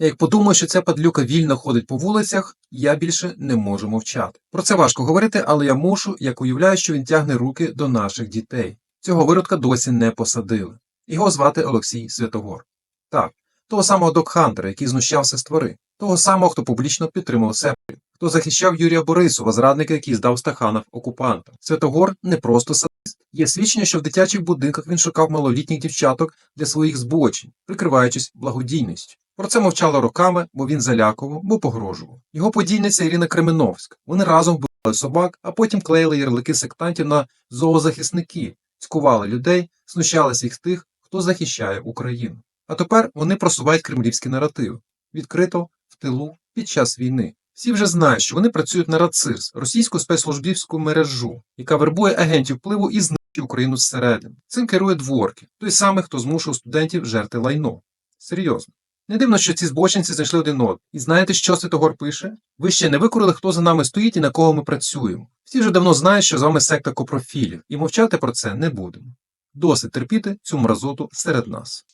Як подумаю, що ця падлюка вільно ходить по вулицях, я більше не можу мовчати. Про це важко говорити, але я мушу, як уявляю, що він тягне руки до наших дітей. Цього виродка досі не посадили. Його звати Олексій Святогор. Так, того самого Док-Хантера, який знущався з твори, того самого, хто публічно підтримав Сеплю, хто захищав Юрія Борисова, зрадника, який здав Стаханов окупантам. Святогор не просто садист. Є свідчення, що в дитячих будинках він шукав малолітніх дівчаток для своїх збочень, прикриваючись благодійністю. Про це мовчало роками, бо він залякував, бо погрожував. Його подійниця Ірина Кременовська. Вони разом вбивали собак, а потім клеїли ярлики сектантів на зоозахисники, цькували людей, знущалися їх тих, хто захищає Україну. А тепер вони просувають кремлівські наративи відкрито в тилу під час війни. Всі вже знають, що вони працюють на РАЦИРС, російську спецслужбівську мережу, яка вербує агентів впливу і знищує Україну зсередини. Цим керує дворки, той самий, хто змушував студентів жерти лайно. Серйозно. Не дивно, що ці збочинці знайшли один одного. І знаєте, що Святогор пише? Ви ще не викорили, хто за нами стоїть і на кого ми працюємо. Всі вже давно знають, що з вами секта копрофілів, і мовчати про це не будемо. Досить терпіти цю мразоту серед нас.